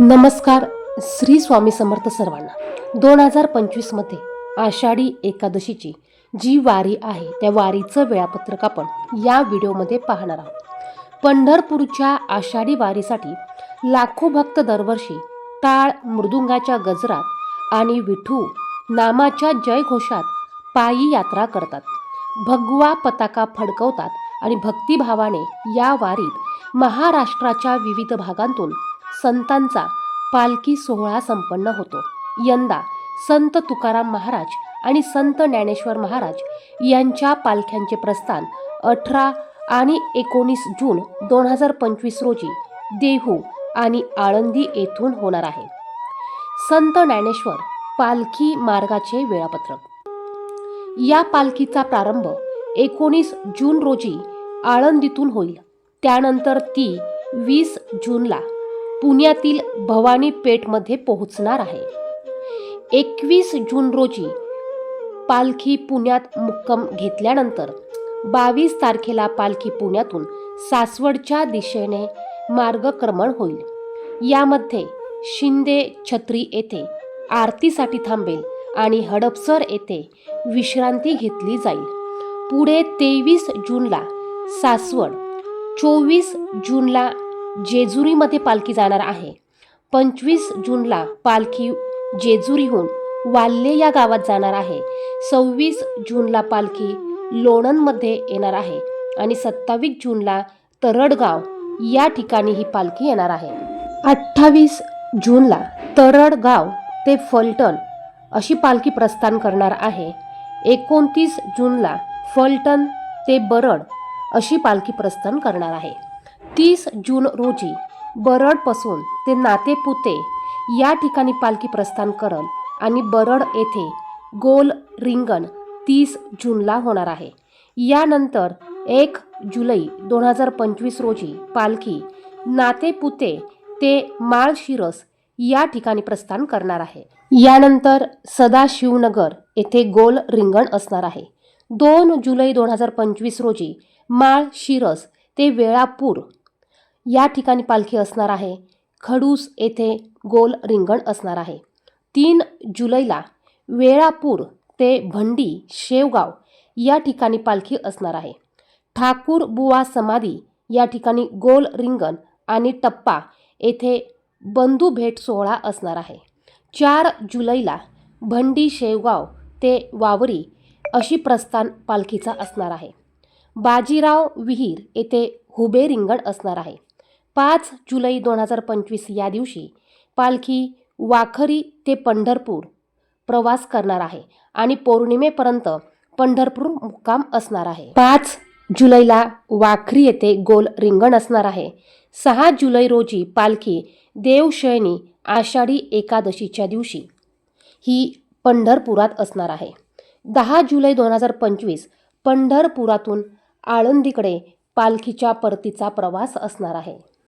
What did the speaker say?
नमस्कार श्री स्वामी समर्थ सर्वांना. दोन हजार पंचवीसमध्ये आषाढी एकादशीची जी वारी आहे त्या वारीचं वेळापत्रक आपण या व्हिडिओमध्ये पाहणार आहोत. पंढरपूरच्या आषाढी वारीसाठी लाखो भक्त दरवर्षी टाळ मृदुंगाच्या गजरात आणि विठू नामाच्या जयघोषात पायी यात्रा करतात. भगवा पताका फडकवतात आणि भक्तिभावाने या वारीत महाराष्ट्राच्या विविध भागांतून संतांचा पालखी सोहळा संपन्न होतो. यंदा संत तुकाराम महाराज आणि संत ज्ञानेश्वर महाराज यांच्या पालख्यांचे प्रस्थान अठरा आणि एकोणीस जून दोन हजार पंचवीस रोजी देहू आणि आळंदी येथून होणार आहे. संत ज्ञानेश्वर पालखी मार्गाचे वेळापत्रक. या पालखीचा प्रारंभ एकोणीस जून रोजी आळंदीतून होईल. त्यानंतर ती वीस जूनला पुण्यातील भवानी पेठमध्ये पोहोचणार आहे. एकवीस जून रोजी पालखी पुण्यात मुक्कम घेतल्यानंतर बावीस तारखेला पालखी पुण्यातून सासवडच्या दिशेने मार्गक्रमण होईल. यामध्ये शिंदे छत्री येथे आरतीसाठी थांबेल आणि हडपसर येथे विश्रांती घेतली जाईल. पुढे तेवीस जूनला सासवड चोवीस जूनला जेजुरीमध्ये पालखी जाणार आहे. पंचवीस जूनला पालखी जेजुरीहून वाल्ले या गावात जाणार आहे. सव्वीस जूनला पालखी लोणंदमध्ये येणार आहे आणि सत्तावीस जूनला तरडगाव या ठिकाणी ही पालखी येणार आहे. अठ्ठावीस जूनला तरडगाव ते फलटण अशी पालखी प्रस्थान करणार आहे. एकोणतीस जूनला फलटण ते बरड अशी पालखी प्रस्थान करणार आहे. तीस जून रोजी बरडपासून ते नातेपुते या ठिकाणी पालखी प्रस्थान करल आणि बरड येथे गोल रिंगण तीस जूनला होणार आहे. यानंतर एक जुलै दोन हजार पंचवीस रोजी पालखी नातेपुते ते माळशिरस या ठिकाणी प्रस्थान करणार आहे. यानंतर सदाशिवनगर येथे गोल रिंगण असणार आहे. दोन जुलै दोन हजार पंचवीस रोजी माळशिरस ते वेळापूर या ठिकाणी पालखी असणार आहे. खडूस येथे गोल रिंगण असणार आहे. तीन जुलैला वेळापूर ते भंडी शेवगाव या ठिकाणी पालखी असणार आहे. ठाकूर बुवा समाधी या ठिकाणी गोल रिंगण आणि टप्पा येथे बंधू भेट सोहळा असणार आहे. चार जुलैला भंडी शेवगाव ते वावरी अशी प्रस्थान पालखीचा असणार आहे. बाजीराव विहीर येथे हुबे रिंगण असणार आहे. पाच जुलै दोन हजार पंचवीस या दिवशी पालखी वाखरी ते पंढरपूर प्रवास करणार आहे आणि पौर्णिमेपर्यंत पंढरपूर मुक्काम असणार आहे. पाच जुलैला वाखरी येथे गोल रिंगण असणार आहे. सहा जुलै रोजी पालखी देवशयनी आषाढी एकादशीच्या दिवशी ही पंढरपुरात असणार आहे. दहा जुलै दोन हजार पंचवीस पंढरपुरातून आळंदीकडे पालखीच्या परतीचा प्रवास असणार आहे.